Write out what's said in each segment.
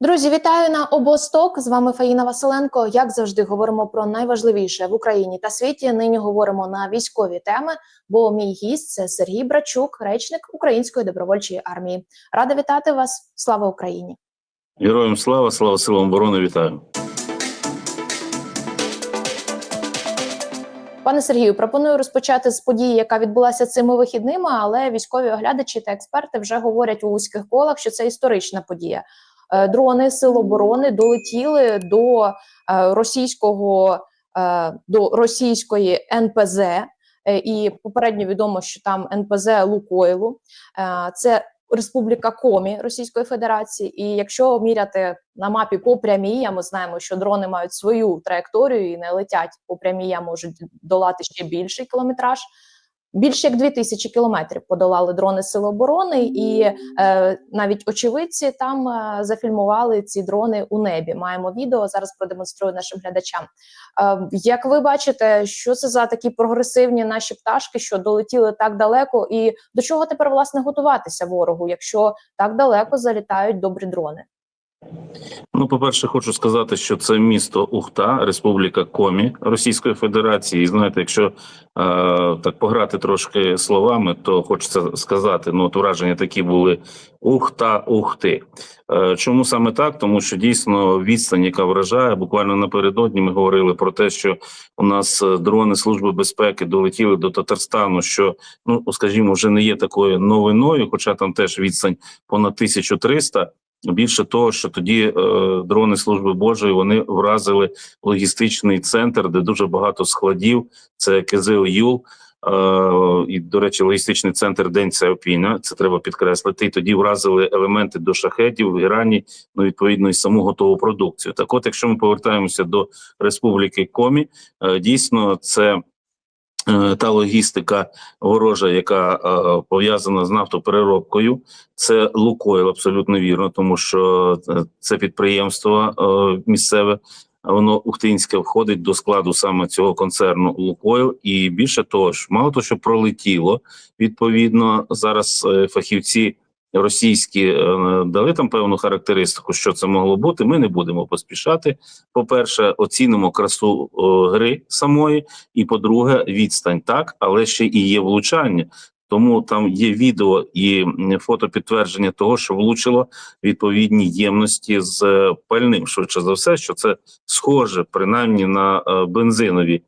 Друзі, вітаю на обосток. З вами Фаїна Василенко. Як завжди, говоримо про найважливіше в Україні та світі. Нині говоримо на військові теми. Бо мій гість це Сергій Брачук, речник Української добровольчої армії. Рада вітати вас. Слава Україні! Героям слава, слава силам оборони, вітаю. Пане Сергію, пропоную розпочати з події, яка відбулася цими вихідними, але військові оглядачі та експерти вже говорять у вузьких колах, що це історична подія. Е, Дрони сил оборони долетіли до е, російського е, до російської НПЗ, і попередньо відомо, що там НПЗ Лукойлу. Це Республіка Комі Російської Федерації. І якщо міряти на мапі по прямій, ми знаємо, що дрони мають свою траєкторію і не летять по прямій, можуть долати ще більший кілометраж. Більше як 2000 кілометрів подолали дрони Сил оборони, і е, навіть очевидці там е, зафільмували ці дрони у небі. Маємо відео зараз. Продемонструю нашим глядачам. Е, як ви бачите, що це за такі прогресивні наші пташки, що долетіли так далеко, і до чого тепер власне готуватися ворогу, якщо так далеко залітають добрі дрони? Ну, по-перше, хочу сказати, що це місто Ухта, Республіка Комі Російської Федерації. І знаєте, якщо е, так пограти трошки словами, то хочеться сказати: ну, от враження такі були Ухта, Ухти. Е, чому саме так? Тому що дійсно відстань, яка вражає, буквально напередодні ми говорили про те, що у нас е, дрони Служби безпеки долетіли до Татарстану, що ну скажімо, вже не є такою новиною, хоча там теж відстань понад 1300. Більше того, що тоді е, дрони служби Божої вони вразили логістичний центр, де дуже багато складів. Це Кизил Юл. Е, і, до речі, логістичний центр День Сеопіна, це треба підкреслити. І тоді вразили елементи до шахетів в Ірані, ну відповідно і саму готову продукцію. Так, от, якщо ми повертаємося до Республіки Комі, е, дійсно це. Е, Та логістика ворожа, яка е, пов'язана з нафтопереробкою, це Лукойл, абсолютно вірно, тому що е, це підприємство місцеве, воно Ухтинське входить до складу саме цього концерну Лукойл. І більше того ж, мало того, що пролетіло відповідно зараз фахівці. Російські е, дали там певну характеристику, що це могло бути. Ми не будемо поспішати. По-перше, оцінимо красу е, гри самої, і по-друге, відстань так, але ще і є влучання. Тому там є відео і фото підтвердження того, що влучило відповідні ємності з е, пальним. Швидше за все, що це схоже принаймні на бензинові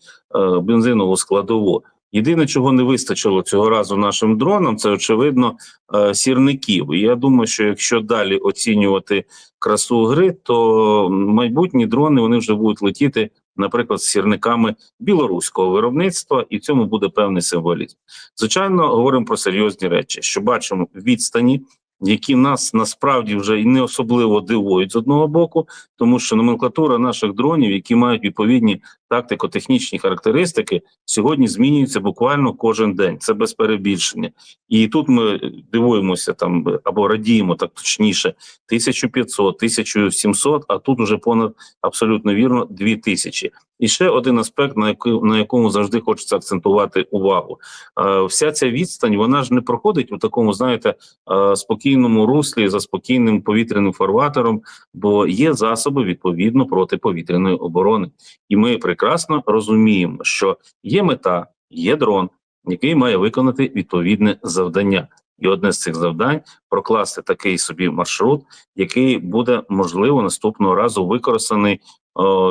бензинову складову. Єдине, чого не вистачило цього разу нашим дронам, це очевидно е, сірників. І я думаю, що якщо далі оцінювати красу гри, то майбутні дрони вони вже будуть летіти, наприклад, з сірниками білоруського виробництва, і в цьому буде певний символізм. Звичайно, говоримо про серйозні речі, що бачимо відстані, які нас насправді вже і не особливо дивують з одного боку, тому що номенклатура наших дронів, які мають відповідні тактико-технічні характеристики, сьогодні змінюється буквально кожен день. Це без перебільшення. І тут ми дивуємося там або радіємо так точніше 1500, 1700, а тут уже понад абсолютно вірно 2000. І ще один аспект, на який на якому завжди хочеться акцентувати увагу. Е, вся ця відстань вона ж не проходить у такому, знаєте, е, спокійному руслі за спокійним повітряним фарватером, бо є засоби відповідно протиповітряної оборони, і ми прекрасно розуміємо, що є мета, є дрон, який має виконати відповідне завдання. І одне з цих завдань прокласти такий собі маршрут, який буде можливо наступного разу використаний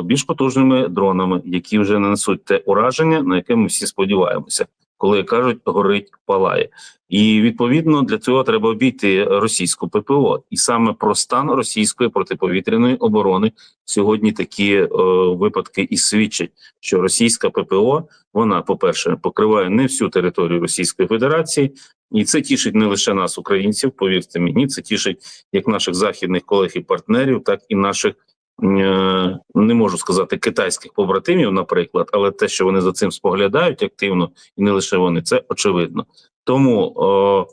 більш потужними дронами, які вже нанесуть те ураження, на яке ми всі сподіваємося, коли кажуть горить, палає. І відповідно для цього треба обійти російську ППО, і саме про стан російської протиповітряної оборони сьогодні такі е, випадки і свідчать, що російська ППО вона, по перше, покриває не всю територію Російської Федерації, і це тішить не лише нас, українців, повірте мені, це тішить як наших західних колег і партнерів, так і наших. Е, Не можу сказати китайських побратимів, наприклад, але те, що вони за цим споглядають активно, і не лише вони, це очевидно. Тому о,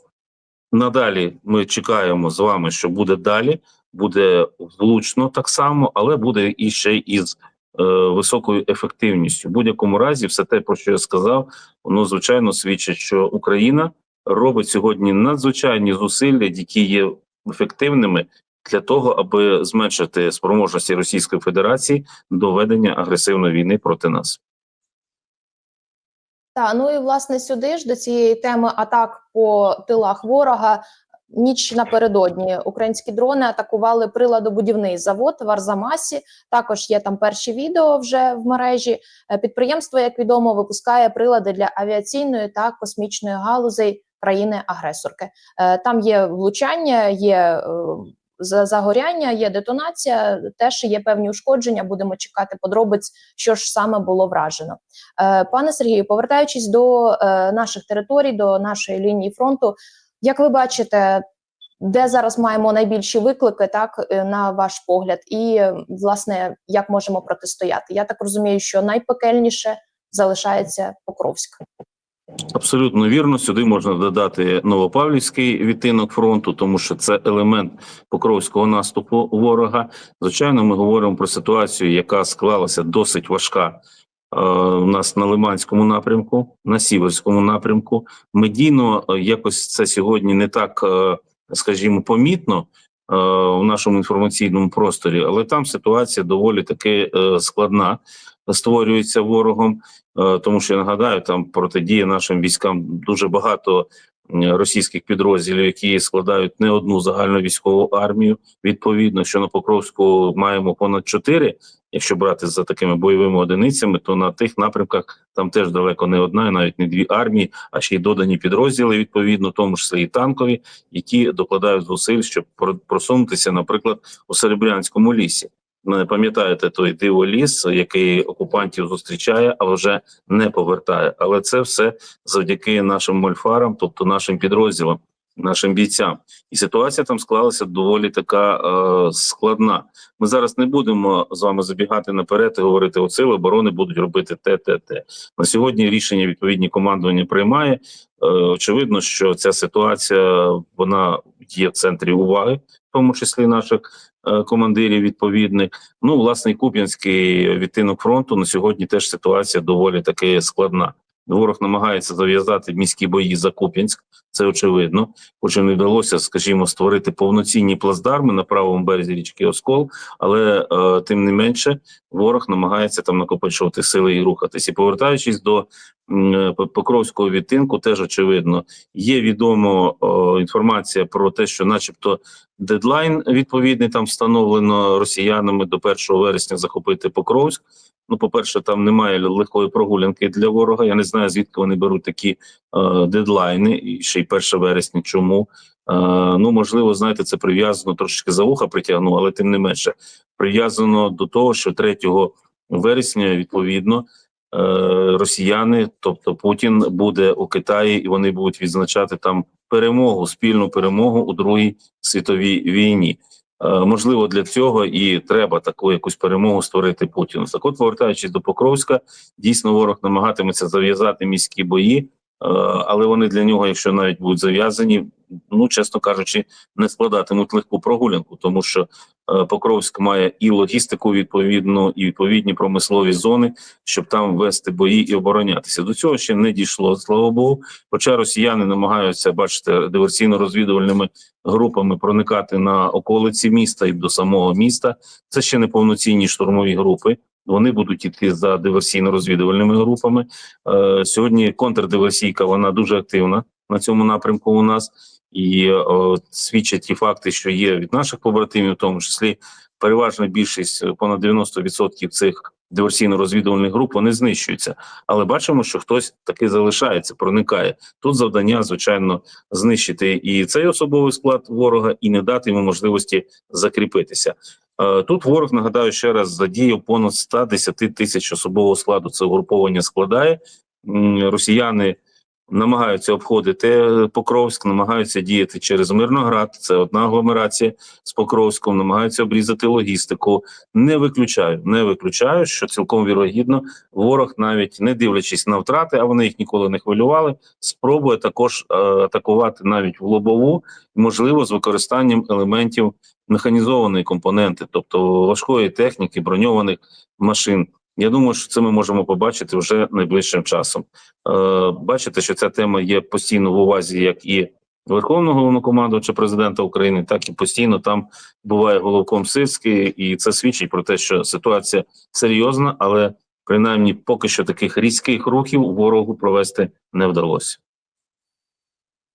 надалі ми чекаємо з вами, що буде далі, буде влучно так само, але буде і ще із е, високою ефективністю. В будь-якому разі, все те, про що я сказав, воно звичайно свідчить, що Україна робить сьогодні надзвичайні зусилля, які є ефективними для того, аби зменшити спроможності Російської Федерації до ведення агресивної війни проти нас. Та ну і власне сюди ж до цієї теми атак по тилах ворога. Ніч напередодні українські дрони атакували приладобудівний завод в Арзамасі. Також є там перші відео вже в мережі. Е, Підприємство, як відомо, випускає прилади для авіаційної та космічної галузей країни-агресорки. Е, Там є влучання, є е, загоряння, є детонація. Теж є певні ушкодження. Будемо чекати подробиць, що ж саме було вражено. Е, Пане Сергію, повертаючись до е, наших територій, до нашої лінії фронту, як ви бачите, де зараз маємо найбільші виклики, так е, на ваш погляд, і власне як можемо протистояти? Я так розумію, що найпекельніше залишається Покровськ. Абсолютно вірно. Сюди можна додати Новопавлівський відтинок фронту, тому що це елемент покровського наступу ворога. Звичайно, ми говоримо про ситуацію, яка склалася досить важка. е, У нас на Лиманському напрямку, на Сіверському напрямку. Медійно е, якось це сьогодні не так, е, скажімо, помітно е, у нашому інформаційному просторі, але там ситуація доволі таки е, складна, створюється ворогом. Е, тому що я нагадаю, там протидіє нашим військам дуже багато російських підрозділів, які складають не одну загальну військову армію. Відповідно, що на Покровську маємо понад чотири. Якщо брати за такими бойовими одиницями, то на тих напрямках там теж далеко не одна, і навіть не дві армії, а ще й додані підрозділи, відповідно, тому числі і танкові, які докладають зусиль, щоб про- просунутися, наприклад, у Серебрянському лісі. Не пам'ятаєте той диволіс, який окупантів зустрічає, а вже не повертає. Але це все завдяки нашим мольфарам, тобто нашим підрозділам, нашим бійцям. І ситуація там склалася доволі така е, складна. Ми зараз не будемо з вами забігати наперед і говорити, от сили оборони будуть робити те, те, те. На сьогодні рішення відповідні командування приймає. Е, очевидно, що ця ситуація вона є в центрі уваги, в тому числі наших командирів відповідних. Ну, власне, Куп'янський відтинок фронту на сьогодні теж ситуація доволі таки складна. Ворог намагається зав'язати міські бої за Куп'янськ, це очевидно. Хоч не вдалося, скажімо, створити повноцінні плацдарми на правому березі річки Оскол, але е, тим не менше ворог намагається там накопичувати сили і рухатись. І повертаючись до е, Покровського відтинку, теж очевидно, є відомо е, інформація про те, що, начебто, дедлайн відповідний там встановлено росіянами до 1 вересня захопити Покровськ. Ну, по-перше, там немає легкої прогулянки для ворога. Я не знаю, звідки вони беруть такі е, дедлайни, і ще й 1 вересня. Чому? Е, ну, можливо, знаєте, це прив'язано трошечки за вуха притягну, але тим не менше прив'язано до того, що 3 вересня відповідно. е, Росіяни, тобто Путін, буде у Китаї, і вони будуть відзначати там перемогу, спільну перемогу у Другій світовій війні. Е, Можливо, для цього і треба таку якусь перемогу створити Путіну. Так от, повертаючись до Покровська, дійсно ворог намагатиметься зав'язати міські бої, але вони для нього, якщо навіть будуть зав'язані, ну чесно кажучи, не складатимуть легку прогулянку, тому що е, Покровськ має і логістику відповідну, і відповідні промислові зони, щоб там вести бої і оборонятися. До цього ще не дійшло, слава Богу. Хоча росіяни намагаються бачите диверсійно-розвідувальними групами проникати на околиці міста і до самого міста. Це ще не повноцінні штурмові групи. Вони будуть іти за диверсійно-розвідувальними групами. Е, сьогодні контрдиверсійка вона дуже активна на цьому напрямку. У нас і е, свідчать ті факти, що є від наших побратимів, в тому числі переважна більшість, е, понад 90% цих диверсійно-розвідувальних груп вони знищуються. Але бачимо, що хтось таки залишається, проникає. Тут завдання, звичайно, знищити і цей особовий склад ворога, і не дати йому можливості закріпитися. Е, Тут ворог нагадаю ще раз задіяв понад 110 тисяч особового складу. Це угруповання складає. Росіяни намагаються обходити Покровськ, намагаються діяти через Мирноград. Це одна агломерація з Покровськом, намагаються обрізати логістику. Не виключаю, не виключаю, що цілком вірогідно ворог, навіть не дивлячись на втрати, а вони їх ніколи не хвилювали. Спробує також е, атакувати навіть в лобову, можливо, з використанням елементів механізованої компоненти, тобто важкої техніки, броньованих машин. Я думаю, що це ми можемо побачити вже найближчим часом. Е, бачите, що ця тема є постійно в увазі, як і Верховного головнокомандувача президента України, так і постійно там буває головком Сирський, і це свідчить про те, що ситуація серйозна, але принаймні поки що таких різких рухів ворогу провести не вдалося.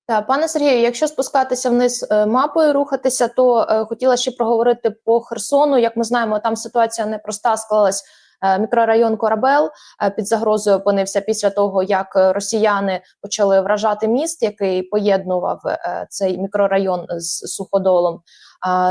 Так, пане Сергію, якщо спускатися вниз е, мапою, рухатися, то е, хотіла ще проговорити по Херсону. Як ми знаємо, там ситуація непроста склалась. Е, Мікрорайон Корабел е, під загрозою опинився після того, як росіяни почали вражати міст, який поєднував е, цей мікрорайон з суходолом.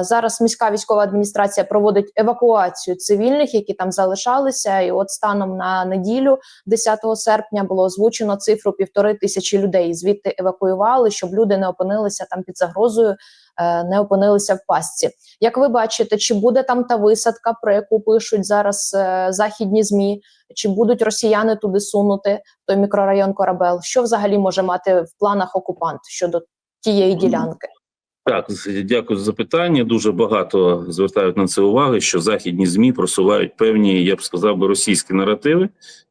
Зараз міська військова адміністрація проводить евакуацію цивільних, які там залишалися. І от станом на неділю, 10 серпня, було озвучено цифру півтори тисячі людей. Звідти евакуювали, щоб люди не опинилися там під загрозою, е, не опинилися в пастці. Як ви бачите, чи буде там та висадка, про яку пишуть зараз е, західні змі? Чи будуть росіяни туди сунути той мікрорайон Корабел? Що взагалі може мати в планах окупант щодо тієї ділянки? Так, дякую за запитання. Дуже багато звертають на це уваги, що західні змі просувають певні, я б сказав би, російські наративи,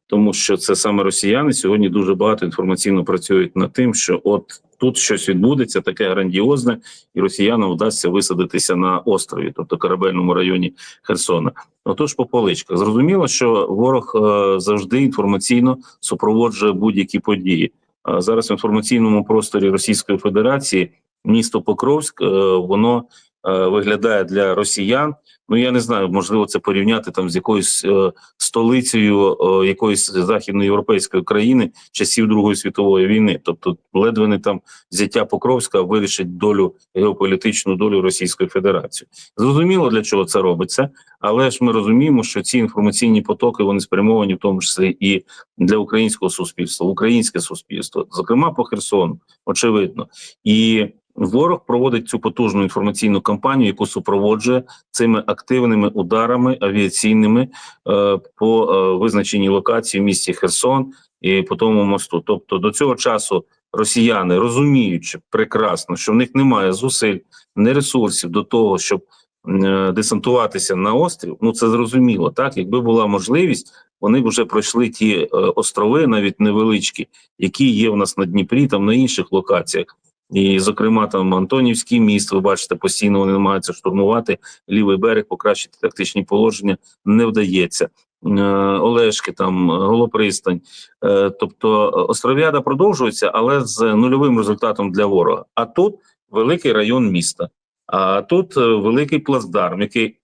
тому що це саме росіяни сьогодні дуже багато інформаційно працюють над тим, що от тут щось відбудеться, таке грандіозне, і росіянам вдасться висадитися на острові, тобто корабельному районі Херсона. Отож, по поличках зрозуміло, що ворог е, завжди інформаційно супроводжує будь-які події. Зараз в інформаційному просторі Російської Федерації місто Покровськ, е, воно е, виглядає для росіян. Ну я не знаю, можливо, це порівняти там з якоюсь е, столицею якоїсь західноєвропейської країни часів Другої світової війни. Тобто, ледве не там взяття Покровська вирішить долю геополітичну долю Російської Федерації. Зрозуміло для чого це робиться, але ж ми розуміємо, що ці інформаційні потоки вони спрямовані в тому числі і для українського суспільства, українське суспільство, зокрема по Херсону, очевидно, і ворог проводить цю потужну інформаційну кампанію, яку супроводжує цими активними ударами авіаційними е, по е, визначеній локації в місті Херсон і по тому мосту. Тобто до цього часу росіяни розуміючи прекрасно, що в них немає зусиль, не ресурсів до того, щоб е, десантуватися на острів. Ну це зрозуміло. Так, якби була можливість, вони б вже пройшли ті е, острови, навіть невеличкі, які є у нас на Дніпрі, там на інших локаціях. І, зокрема, там Антонівський міст, ви бачите, постійно вони намагаються штурмувати лівий берег, покращити тактичні положення, не вдається. Е, Олешки, там Голопристань. Е, Тобто остров'яда продовжується, але з нульовим результатом для ворога. А тут великий район міста, а тут е, великий плацдарм, який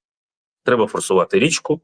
треба форсувати річку,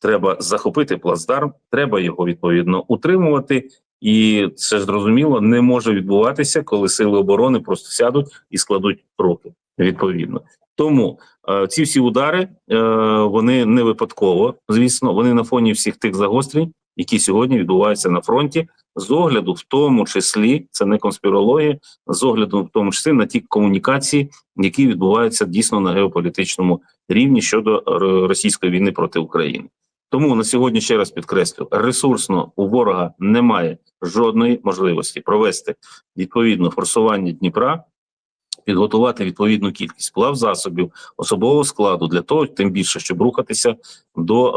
треба захопити плацдарм, треба його відповідно утримувати. І це зрозуміло не може відбуватися, коли сили оборони просто сядуть і складуть руки відповідно. Тому е, ці всі удари е, вони не випадково, звісно, вони на фоні всіх тих загострень, які сьогодні відбуваються на фронті, з огляду, в тому числі, це не конспірологія, з огляду, в тому числі на ті комунікації, які відбуваються дійсно на геополітичному рівні щодо російської війни проти України. Тому на сьогодні ще раз підкреслю: ресурсно у ворога немає жодної можливості провести відповідно форсування Дніпра, підготувати відповідну кількість плав засобів особового складу для того, тим більше, щоб рухатися до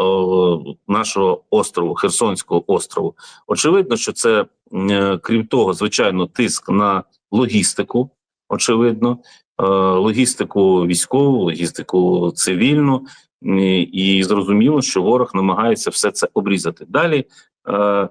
е, нашого острову, Херсонського острову. Очевидно, що це е, крім того, звичайно, тиск на логістику. Очевидно, е, логістику військову, логістику цивільну, і, зрозуміло, що ворог намагається все це обрізати. Далі е,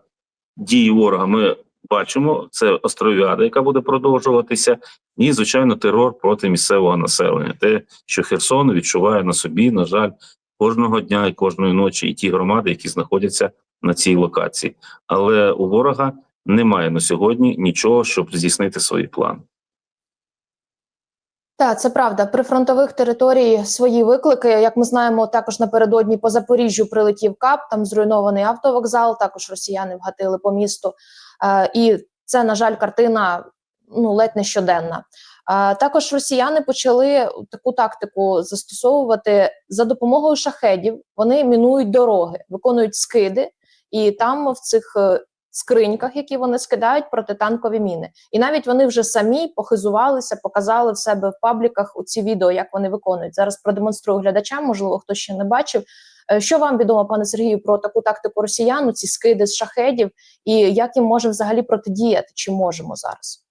дії ворога ми бачимо. Це остров'яда, яка буде продовжуватися, і звичайно, терор проти місцевого населення. Те, що Херсон відчуває на собі, на жаль, кожного дня і кожної ночі, і ті громади, які знаходяться на цій локації. Але у ворога немає на сьогодні нічого, щоб здійснити свої плани. Так, це правда. При фронтових територій свої виклики. Як ми знаємо, також напередодні по Запоріжжю прилетів КАП, там зруйнований автовокзал. Також росіяни вгатили по місту. Е, і це, на жаль, картина ну ледь не щоденна. Е, також росіяни почали таку тактику застосовувати за допомогою шахедів. Вони мінують дороги, виконують скиди, і там в цих е, скриньках, які вони скидають протитанкові міни. І навіть вони вже самі похизувалися, показали в себе в пабліках у ці відео, як вони виконують. Зараз продемонструю глядачам, можливо, хто ще не бачив. Е, Що вам відомо, пане Сергію, про таку тактику росіян, ці скиди з шахедів, і як їм може взагалі протидіяти? Чи можемо зараз?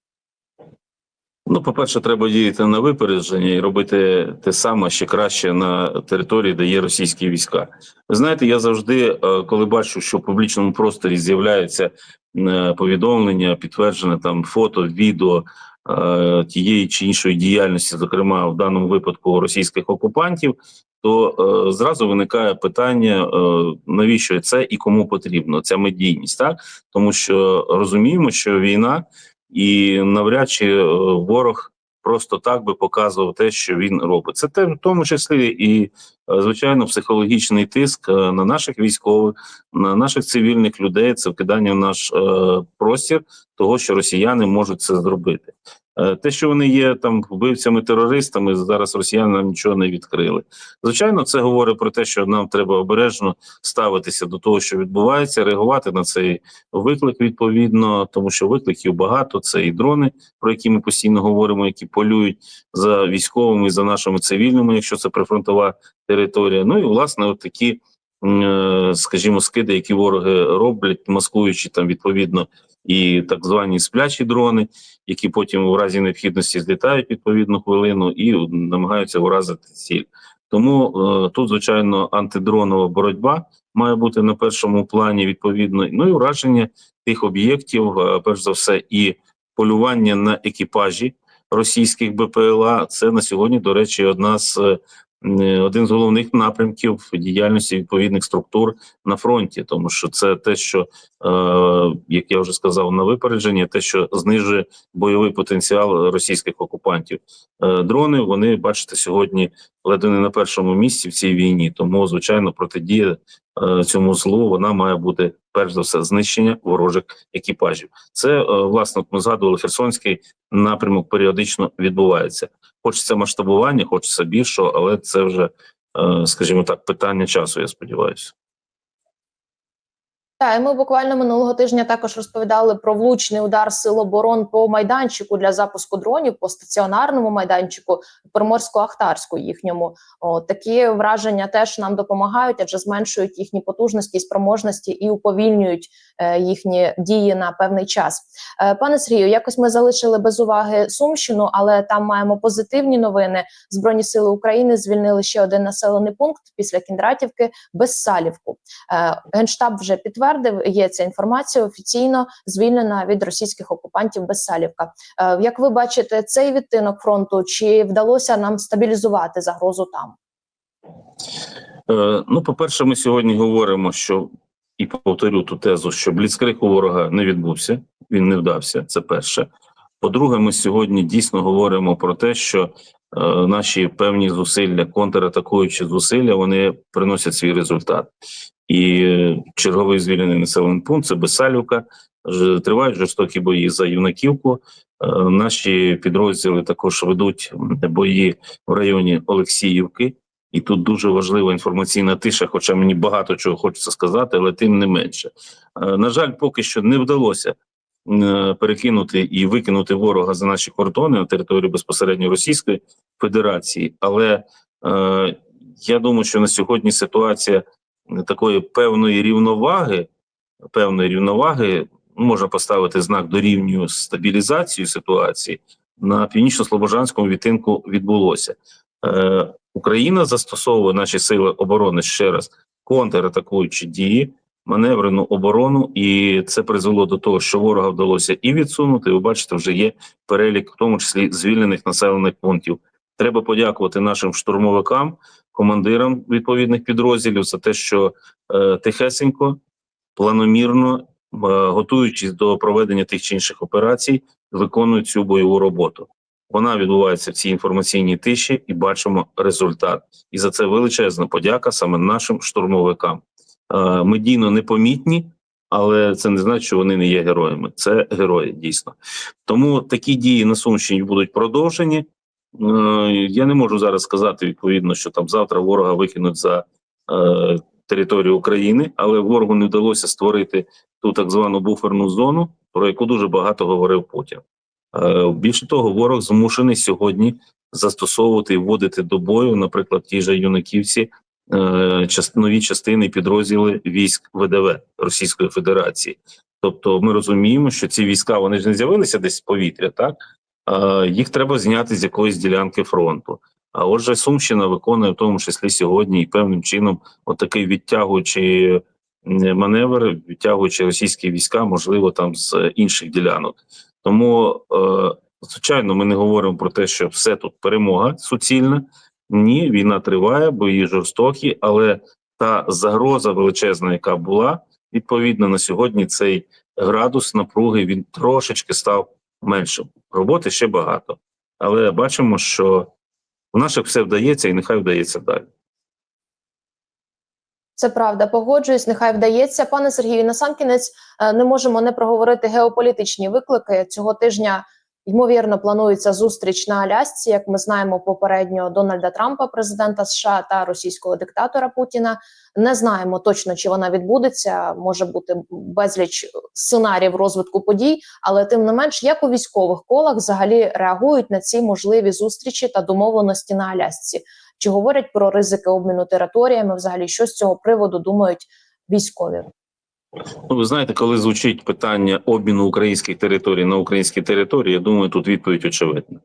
Ну, по-перше, треба діяти на випередження і робити те саме ще краще на території, де є російські війська. Ви знаєте, я завжди, е, коли бачу, що в публічному просторі з'являються е, повідомлення, підтверджене там фото, відео е, тієї чи іншої діяльності, зокрема в даному випадку російських окупантів, то зразу виникає питання, навіщо це і кому потрібно ця медійність, так тому що розуміємо, що війна і навряд чи е, ворог просто так би показував те, що він робить. Це те, в тому числі і е, звичайно психологічний тиск е, на наших військових, на наших цивільних людей. Це вкидання в наш е, простір того, що росіяни можуть це зробити. Е, Те, що вони є там вбивцями терористами, зараз росіяни нам нічого не відкрили. Звичайно, це говорить про те, що нам треба обережно ставитися до того, що відбувається, реагувати на цей виклик відповідно, тому що викликів багато. Це і дрони, про які ми постійно говоримо, які полюють за військовими за нашими цивільними, якщо це прифронтова територія. Ну і власне, от такі, скажімо, скиди, які вороги роблять, маскуючи там відповідно і так звані сплячі дрони, які потім у разі необхідності злітають відповідну хвилину і намагаються вразити ціль. Тому е, тут, звичайно, антидронова боротьба має бути на першому плані відповідно. Ну і враження тих об'єктів, е, перш за все, і полювання на екіпажі російських БПЛА. Це на сьогодні, до речі, одна з е, один з головних напрямків діяльності відповідних структур на фронті, тому що це те, що е, як я вже сказав, на випередження, те, що знижує бойовий потенціал російських окупантів. Е, дрони вони бачите сьогодні ледве не на першому місці в цій війні. Тому звичайно протидія е, цьому злу вона має бути перш за все знищення ворожих екіпажів. Це е, власне ми згадували Херсонський напрямок періодично відбувається. Хочеться масштабування, хочеться більшого, але це вже, е, скажімо так, питання часу. Я сподіваюся. Так, і ми буквально минулого тижня також розповідали про влучний удар сил оборон по майданчику для запуску дронів по стаціонарному майданчику Приморсько-Ахтарську їхньому. О, такі враження теж нам допомагають, адже зменшують їхні потужності, і спроможності і уповільнюють їхні дії на певний час. Е, пане Сергію, якось ми залишили без уваги Сумщину, але там маємо позитивні новини. Збройні сили України звільнили ще один населений пункт після Кіндратівки Безсалівку. Е, Генштаб вже підтвердив, є ця інформація офіційно звільнена від російських окупантів Безсалівка. Е, Як ви бачите цей відтинок фронту, чи вдалося нам стабілізувати загрозу там? Е, ну, по-перше, ми сьогодні говоримо, що і повторю ту тезу, що бліцкриг у ворога не відбувся, він не вдався. Це перше. По-друге, ми сьогодні дійсно говоримо про те, що е, наші певні зусилля, контратакуючі зусилля, вони приносять свій результат. І е, черговий звільнений населений пункт це Бесалівка. Ж- Тривають жорстокі бої за юнаківку. Е, наші підрозділи також ведуть бої в районі Олексіївки. І тут дуже важлива інформаційна тиша, хоча мені багато чого хочеться сказати, але тим не менше. Е, На жаль, поки що не вдалося е, перекинути і викинути ворога за наші кордони на територію безпосередньо Російської Федерації. Але е, я думаю, що на сьогодні ситуація такої певної рівноваги, певної рівноваги можна поставити знак дорівнює стабілізацію ситуації на північно-слобожанському відтинку відбулося. Е, Україна застосовує наші сили оборони ще раз контратакуючі дії, маневрену оборону, і це призвело до того, що ворога вдалося і відсунути. Ви бачите, вже є перелік, в тому числі звільнених населених пунктів. Треба подякувати нашим штурмовикам, командирам відповідних підрозділів за те, що е, тихесенько, планомірно, е, готуючись до проведення тих чи інших операцій, виконують цю бойову роботу. Вона відбувається в цій інформаційній тиші, і бачимо результат. І за це величезна подяка саме нашим штурмовикам. Е, Медійно непомітні, але це не значить, що вони не є героями. Це герої дійсно. Тому такі дії на Сумщині будуть продовжені. Е, Я не можу зараз сказати відповідно, що там завтра ворога викинуть за е, територію України, але ворогу не вдалося створити ту так звану буферну зону, про яку дуже багато говорив Путін. Е, Більше того, ворог змушений сьогодні застосовувати і вводити до бою, наприклад, ті ж юнаківці, е, нові частини підрозділи військ ВДВ Російської Федерації. Тобто, ми розуміємо, що ці війська вони ж не з'явилися десь з повітря, так їх треба зняти з якоїсь ділянки фронту. А отже, Сумщина виконує в тому числі сьогодні і певним чином отакий відтягуючи м, маневр, відтягуючи російські війська, можливо, там з інших ділянок. Тому, е, звичайно, ми не говоримо про те, що все тут перемога суцільна. Ні, війна триває, бої жорстокі, але та загроза величезна, яка була, відповідно на сьогодні цей градус напруги він трошечки став меншим. Роботи ще багато, але бачимо, що у наших все вдається, і нехай вдається далі. Це правда, погоджуюсь. Нехай вдається. Пане Сергію, насамкінець е, не можемо не проговорити геополітичні виклики цього тижня. Ймовірно, планується зустріч на Алясці. Як ми знаємо, попередньо Дональда Трампа, президента США та російського диктатора Путіна. Не знаємо точно, чи вона відбудеться. Може бути безліч сценаріїв розвитку подій, але тим не менш, як у військових колах взагалі реагують на ці можливі зустрічі та домовленості на Алясці. Чи говорять про ризики обміну територіями? Взагалі, що з цього приводу думають військові? Ну, ви знаєте, коли звучить питання обміну українських територій на українські території, я думаю, тут відповідь очевидна.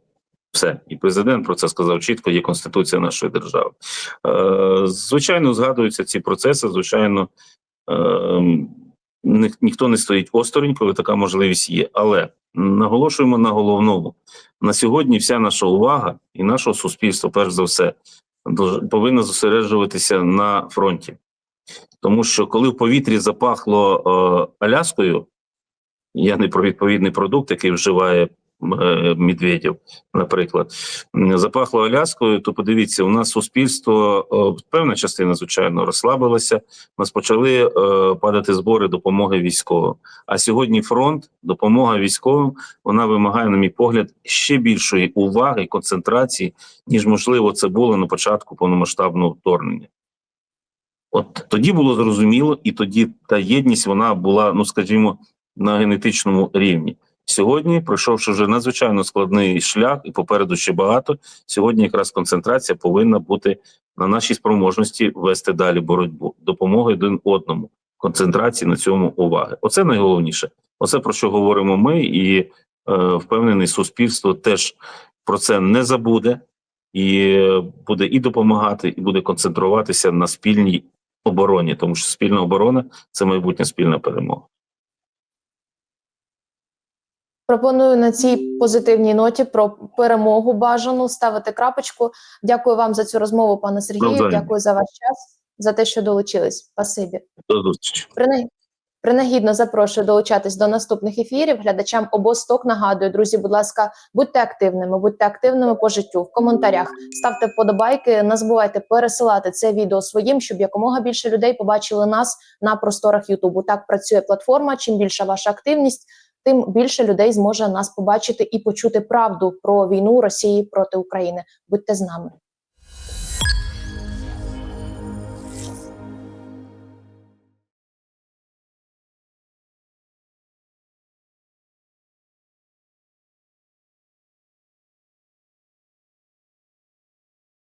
Все, і президент про це сказав чітко. Є конституція нашої держави. Е, звичайно, згадуються ці процеси. Звичайно, е, ні, ніхто не стоїть осторонь, коли така можливість є. Але наголошуємо на головному: на сьогодні вся наша увага і нашого суспільства, перш за все, повинна зосереджуватися на фронті. Тому що коли в повітрі запахло е, Аляскою, я не про відповідний продукт, який вживає Медведєв, наприклад, запахло Аляскою, то подивіться, у нас суспільство, е, певна частина, звичайно, розслабилася. У нас почали е, падати збори допомоги військовим. А сьогодні фронт, допомога військовим, вона вимагає, на мій погляд, ще більшої уваги концентрації, ніж можливо це було на початку повномасштабного вторгнення. От тоді було зрозуміло, і тоді та єдність вона була, ну скажімо, на генетичному рівні. Сьогодні, пройшовши вже надзвичайно складний шлях, і попереду ще багато. Сьогодні якраз концентрація повинна бути на нашій спроможності вести далі боротьбу, допомоги один одному, концентрації на цьому уваги. Оце найголовніше. Оце про що говоримо ми, і е, впевнений, суспільство теж про це не забуде і е, буде і допомагати, і буде концентруватися на спільній обороні, тому що спільна оборона це майбутня спільна перемога. Пропоную на цій позитивній ноті про перемогу бажану ставити крапочку. Дякую вам за цю розмову, пане Сергію. Навзаєм. Дякую за ваш час, за те, що долучились. Спасибі. До зустрічі. Принаг- Принагідно запрошую долучатись до наступних ефірів. Глядачам обосток нагадую, друзі, будь ласка, будьте активними, будьте активними по життю в коментарях. Ставте вподобайки. Не забувайте пересилати це відео своїм, щоб якомога більше людей побачили нас на просторах Ютубу. Так працює платформа. Чим більша ваша активність, тим більше людей зможе нас побачити і почути правду про війну Росії проти України. Будьте з нами.